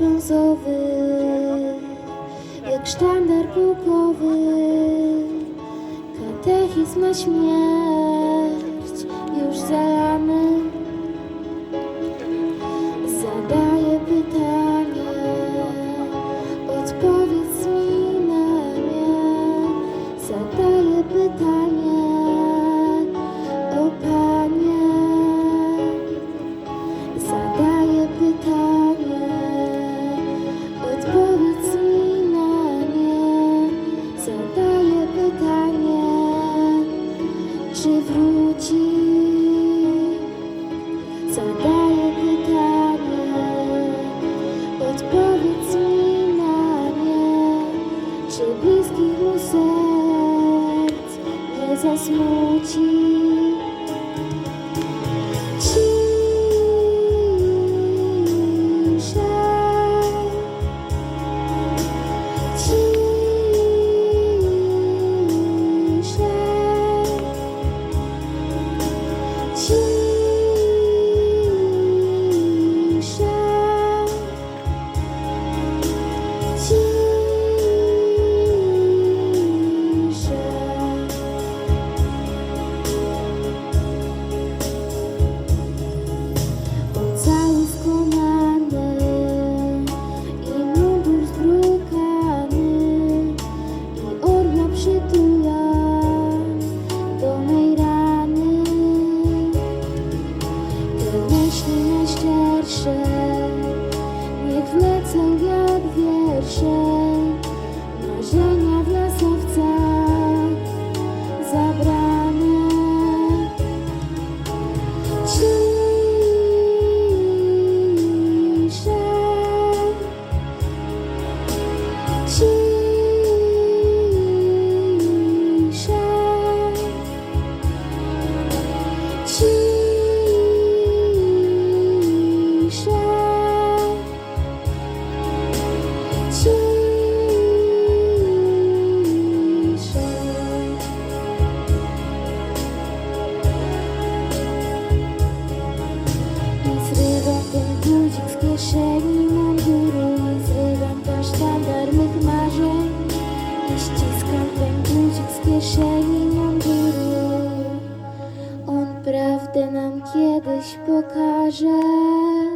brązowy, jak sztandar pukowy. Katechizm na śmierć już zalany. засмучені. najściersze Niech wlecą jak wiersze Marzenia w lasowcach zabrane. Ciszę. Ciszę. prawdę nam kiedyś pokaże.